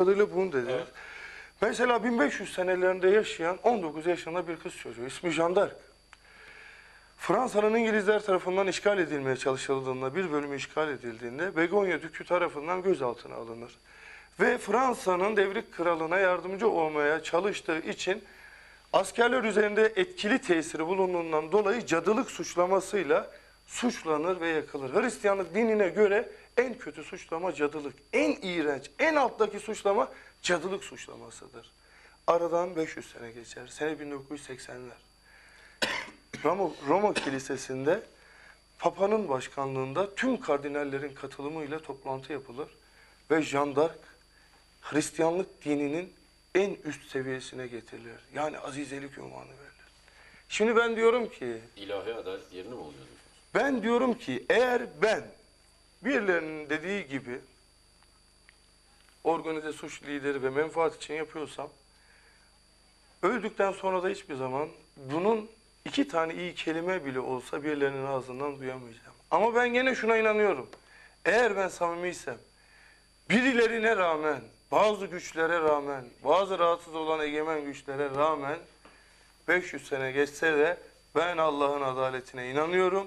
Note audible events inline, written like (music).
kadarıyla bunu dediler. Evet. Mesela 1500 senelerinde yaşayan 19 yaşında bir kız çocuğu. ismi Jeanne d'Arc. Fransa'nın İngilizler tarafından işgal edilmeye çalışıldığında, bir bölümü işgal edildiğinde Begonya Dükü tarafından gözaltına alınır. Ve Fransa'nın devrik kralına yardımcı olmaya çalıştığı için askerler üzerinde etkili tesiri bulunduğundan dolayı cadılık suçlamasıyla suçlanır ve yakılır. Hristiyanlık dinine göre en kötü suçlama cadılık. En iğrenç, en alttaki suçlama cadılık suçlamasıdır. Aradan 500 sene geçer. Sene 1980'ler. (coughs) Roma, Roma Kilisesi'nde Papa'nın başkanlığında tüm kardinallerin katılımıyla toplantı yapılır ve Jeanne d'Arc Hristiyanlık dininin en üst seviyesine getirilir. Yani azizelik ünvanı verilir. Şimdi ben diyorum ki, İlahi adalet yerini mi oluyor? Ben diyorum ki eğer ben birilerinin dediği gibi organize suç lideri ve menfaat için yapıyorsam öldükten sonra da hiçbir zaman bunun iki tane iyi kelime bile olsa birilerinin ağzından duyamayacağım. Ama ben gene şuna inanıyorum. Eğer ben samimiysem birilerine rağmen, bazı güçlere rağmen, bazı rahatsız olan egemen güçlere rağmen 500 sene geçse de ben Allah'ın adaletine inanıyorum